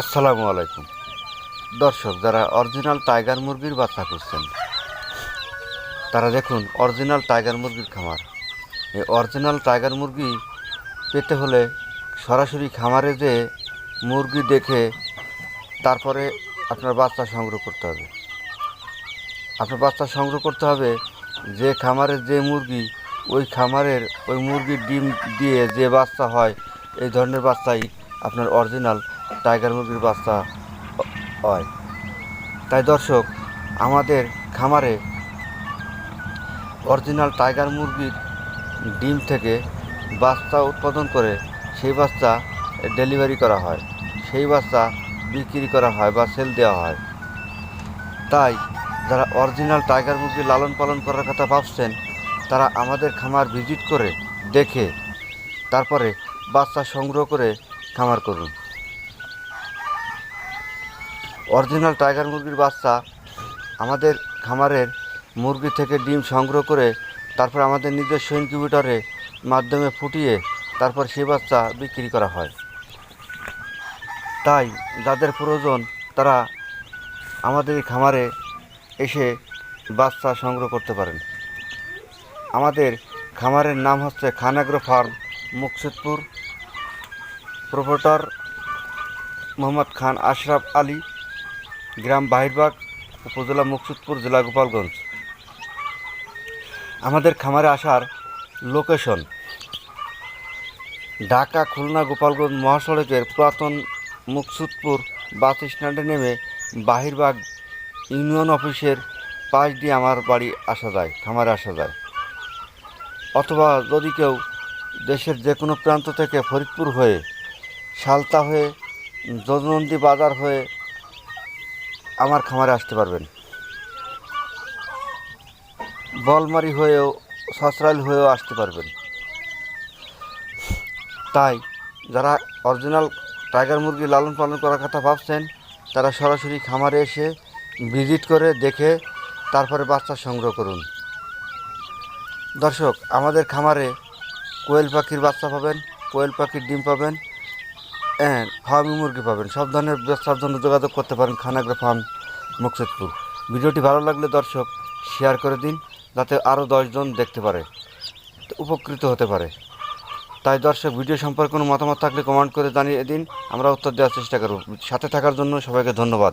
আসসালামু আলাইকুম। দর্শক, যারা অরিজিনাল টাইগার মুরগির বাচ্চা খুঁজছেন, তারা দেখুন অরিজিনাল টাইগার মুরগির খামার। এই অরিজিনাল টাইগার মুরগি পেতে হলে সরাসরি খামারে যে মুরগি দেখে তারপরে আপনার বাচ্চা সংগ্রহ করতে হবে। আপনার বাচ্চা সংগ্রহ করতে হবে যে খামারের যে মুরগি, ওই খামারের ওই মুরগির ডিম দিয়ে যে বাচ্চা হয়, এই ধরনের বাচ্চাই আপনার অরিজিনাল টাইগার মুরগির বাচ্চা হয়। তাই দর্শক, আমাদের খামারে অরিজিনাল টাইগার মুরগির ডিম থেকে বাচ্চা উৎপাদন করে সেই বাচ্চা ডেলিভারি করা হয়। সেই বাচ্চা বিক্রি করা হয় বা সেল দেওয়া হয়। তাই যারা অরিজিনাল টাইগার মুরগি লালন পালন করার কথা ভাবছেন, তারা আমাদের খামার ভিজিট করে দেখে, তারপরে বাচ্চা সংগ্রহ করে খামার করুন। অরিজিনাল টাইগার মুরগির বাচ্চা আমাদের খামারের মুরগি থেকে ডিম সংগ্রহ করে তারপর আমাদের নিজস্ব ইনকিউবেটরে মাধ্যমে ফুটিয়ে তারপর সেই বাচ্চা বিক্রি করা হয়। তাই যাদের প্রয়োজন তারা আমাদের এই খামারে এসে বাচ্চা সংগ্রহ করতে পারেন। আমাদের খামারের নাম হচ্ছে খানাগ্রো ফার্ম, মুকসুদপুর। প্রোপোটার মোহাম্মদ খান আশরাফ আলী গ্রাম বাহিরবাগ, উপজেলা মুকসুদপুর, জেলা গোপালগঞ্জ। আমাদের খামারে আসার লোকেশন ঢাকা, খুলনা, গোপালগঞ্জ মহাসড়কের পুরাতন মুকসুদপুর বাস স্ট্যান্ডে নেমে বাহিরবাগ ইউনিয়ন অফিসের পাশ দিয়ে আমার বাড়ি আসা যায়, খামারে আসা যায়। অথবা যদি কেউ দেশের যে কোনো প্রান্ত থেকে ফরিদপুর হয়ে, সালতা হয়ে, যদুনন্দী বাজার হয়ে আমার খামারে আসতে পারবেন। বলমারি হয়েও, সসরাইল হয়েও আসতে পারবেন। তাই, যারা অরিজিনাল টাইগার মুরগি লালন পালন করার কথা ভাবছেন, তারা সরাসরি খামারে এসে ভিজিট করে দেখে, তারপরে বাচ্চা সংগ্রহ করুন। দর্শক, আমাদের খামারে কোয়েল পাখির বাচ্চা পাবেন, কোয়েল পাখির ডিম পাবেন হ্যাঁ ফার্মি মুরগি পাবেন। সব ধরনের ব্যবসার জন্য যোগাযোগ করতে পারেন খানাগ্রা ফার্ম, মুকসেদপুর। ভিডিওটি ভালো লাগলে দর্শক শেয়ার করে দিন, যাতে আরও দশজন দেখতে পারে, উপকৃত হতে পারে। তাই দর্শক, ভিডিও সম্পর্কে কোনো মতামত থাকলে কমেন্ট করে জানিয়ে দিন, আমরা উত্তর দেওয়ার চেষ্টা করব। সাথে থাকার জন্য সবাইকে ধন্যবাদ।